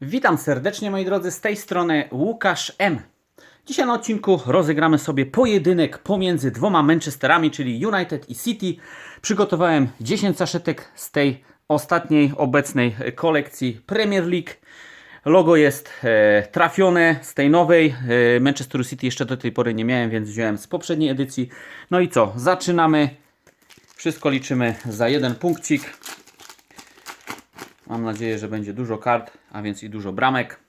Witam serdecznie moi drodzy, z tej strony Łukasz M. Dzisiaj na odcinku rozegramy sobie pojedynek pomiędzy dwoma Manchesterami, czyli United i City. Przygotowałem 10 saszetek z tej ostatniej obecnej kolekcji Premier League. Logo jest e, trafione z tej nowej. E, Manchester City jeszcze do tej pory nie miałem, więc wziąłem z poprzedniej edycji. No i co? Zaczynamy. Wszystko liczymy za jeden punkcik. Mam nadzieję, że będzie dużo kart, a więc i dużo bramek.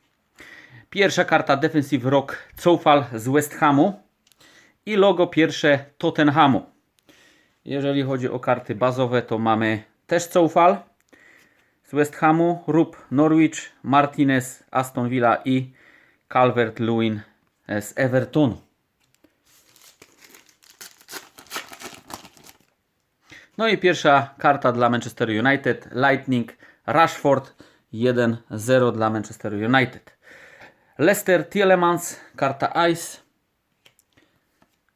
Pierwsza karta Defensive Rock Coufal z West Hamu i logo pierwsze Tottenhamu. Jeżeli chodzi o karty bazowe, to mamy też Coufal z West Hamu, Rup Norwich, Martinez, Aston Villa i Calvert-Lewin z Evertonu. No i pierwsza karta dla Manchester United, Lightning, Rashford 1-0 dla Manchester United. Leicester Tielemans, karta Ice.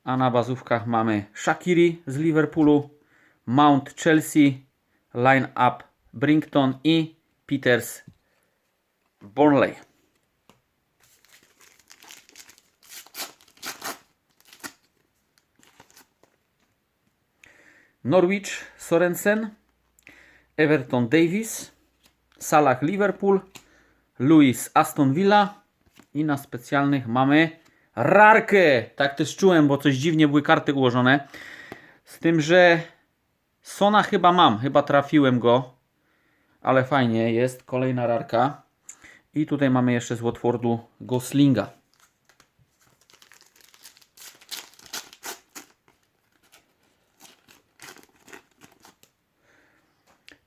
A na bazówkach mamy Shakiri z Liverpoolu, Mount Chelsea, Line Up Brinkton i Peters Burnley. Norwich Sorensen, Everton Davis, Salah Liverpool, Luis Aston Villa i na specjalnych mamy Rarkę. Tak też czułem, bo coś dziwnie były karty ułożone. Z tym, że Sona chyba mam, chyba trafiłem go, ale fajnie jest. Kolejna Rarka. I tutaj mamy jeszcze z Watfordu Goslinga.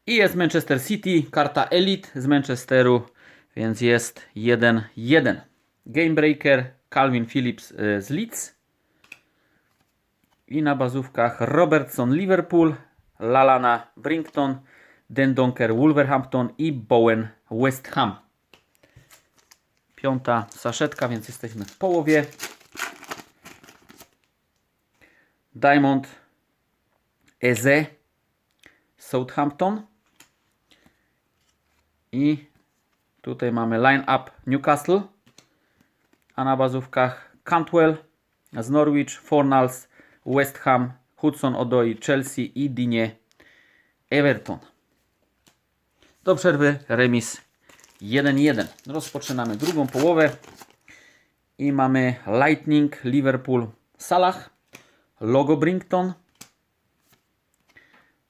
I jest Manchester City, karta Elite z Manchesteru, więc jest 1-1. Gamebreaker, Calvin Phillips y, z Leeds. I na bazówkach Robertson Liverpool, Lalana Brinkton, Dendonker Wolverhampton i Bowen West Ham. Piąta saszetka, więc jesteśmy w połowie. Diamond Eze Southampton. I tutaj mamy line up Newcastle. A na bazówkach Cantwell z Norwich, Fornals, West Ham, Hudson Odoi, Chelsea i Dinie Everton. Do przerwy remis 1-1. Rozpoczynamy drugą połowę. I mamy Lightning, Liverpool, Salah, Logo Brinkton,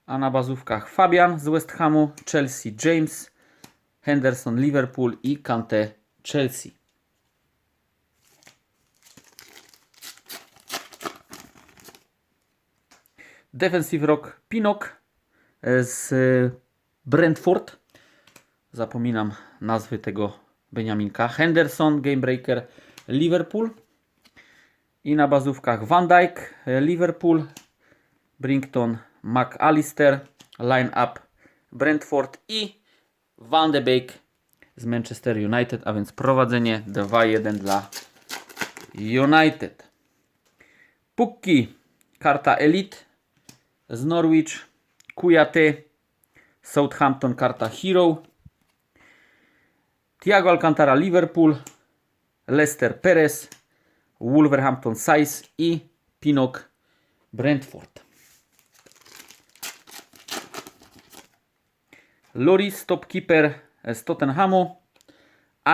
a na bazówkach Fabian z West Hamu, Chelsea James, Henderson Liverpool i Kante Chelsea. Defensive Rock Pinok z Brentford. Zapominam nazwy tego Beniaminka. Henderson, Gamebreaker, Liverpool. I na bazówkach Van Dijk, Liverpool, Brinkton, McAllister, line up Brentford i Van de Beek z Manchester United, a więc prowadzenie 2-1 dla United. Pukki, karta Elite z Norwich, Kujaty, Southampton, karta Hero, Thiago Alcantara, Liverpool, Leicester Perez, Wolverhampton Size i Pinok Brentford. Loris, Topkeeper z Tottenhamu.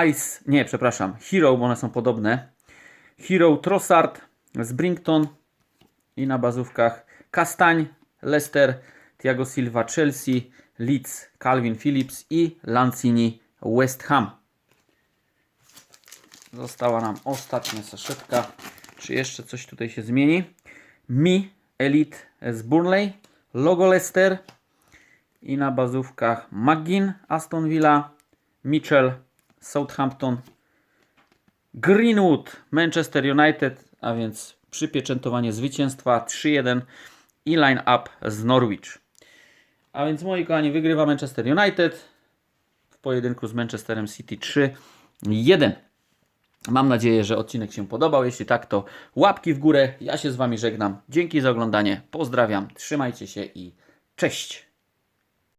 Ice, nie, przepraszam, Hero, bo one są podobne. Hero Trossard z Brinkton. I na bazówkach Kastań, Leicester, Thiago Silva, Chelsea, Leeds, Calvin Phillips i Lancini, West Ham. Została nam ostatnia saszetka. Czy jeszcze coś tutaj się zmieni? Mi, Elite z Burnley, logo Leicester, i na bazówkach McGinn, Aston Villa, Mitchell, Southampton, Greenwood, Manchester United, a więc przypieczętowanie zwycięstwa 3-1 i line-up z Norwich. A więc moi kochani, wygrywa Manchester United w pojedynku z Manchesterem City 3-1. Mam nadzieję, że odcinek się podobał. Jeśli tak, to łapki w górę. Ja się z Wami żegnam. Dzięki za oglądanie. Pozdrawiam. Trzymajcie się i cześć.